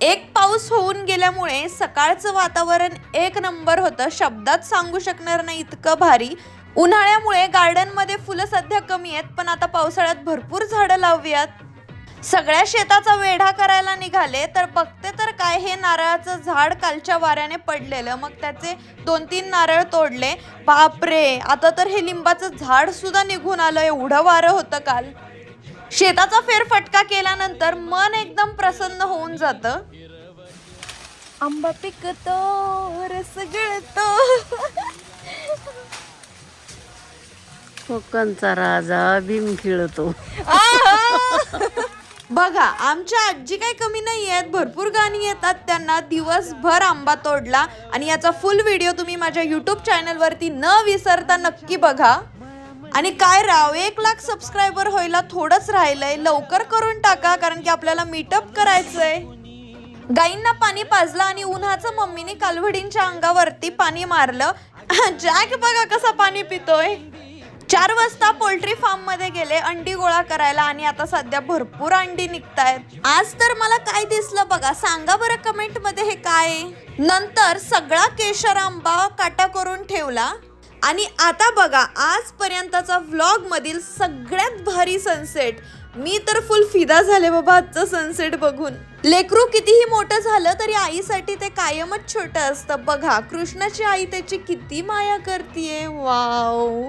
एक पाऊस होऊन गेल्यामुळे सकाळचं वातावरण एक नंबर होतं. शब्दात सांगू शकणार नाही इतकं भारी. उन्हाळ्यामुळे गार्डनमध्ये फुलं सध्या कमी आहेत पण आता पावसाळ्यात भरपूर झाडं लावूयात. सगळ्या शेताचा वेढा करायला निघाले तर बघते तर काय हे नारळाचं झाड कालच्या वाऱ्याने पडलेलं. मग त्याचे दोन तीन नारळ तोडले. बापरे! आता तर हे लिंबाचं झाड सुद्धा निघून आलं. एवढं वारं होतं काल. शेताचा फेरफटका केला केल्यानंतर मन एकदम प्रसन्न होऊन जातं. आंबा पिकतो रस गळतो. कोकणचा राजा भीम खेळतो. बघा आमच्या आजी काही कमी नाही आहेत भरपूर गाणी येतात त्यांना. दिवसभर आंबा तोडला. आणि याचा फुल व्हिडिओ तुम्ही माझ्या युट्यूब चॅनलवरती न विसरता नक्की बघा. आणि काय राव एक लाख सबस्क्रायबर व्हायला थोडंच राहिलंय. लवकर करून टाका कारण की आपल्याला मीटअप करायचंय. गाईंना पाणी पाजलं आणि उन्हाचं मम्मीने कालवडींच्या अंगावरती पाणी मारलं. जॅक बघा कसा पाणी पितोय. चार वाजता पोल्ट्री फार्ममध्ये गेले अंडी गोळा करायला आणि आता सध्या भरपूर अंडी निघतायत. आज तर मला काय दिसलं बघा सांगा बरं कमेंटमध्ये हे काय नंतर सगळा केशर आंबा काटा करून ठेवला. आणि आता बघा आजपर्यंतचा व्लॉग मधील सगळ्यात भारी सनसेट मी तर फुल फिदा झाले बाबा आजचं सनसेट बघून. लेकरू कितीही मोठं झालं तरी आईसाठी ते कायमच छोटं असतं. बघा कृष्णाची आई त्याची किती माया करतीये. वाव.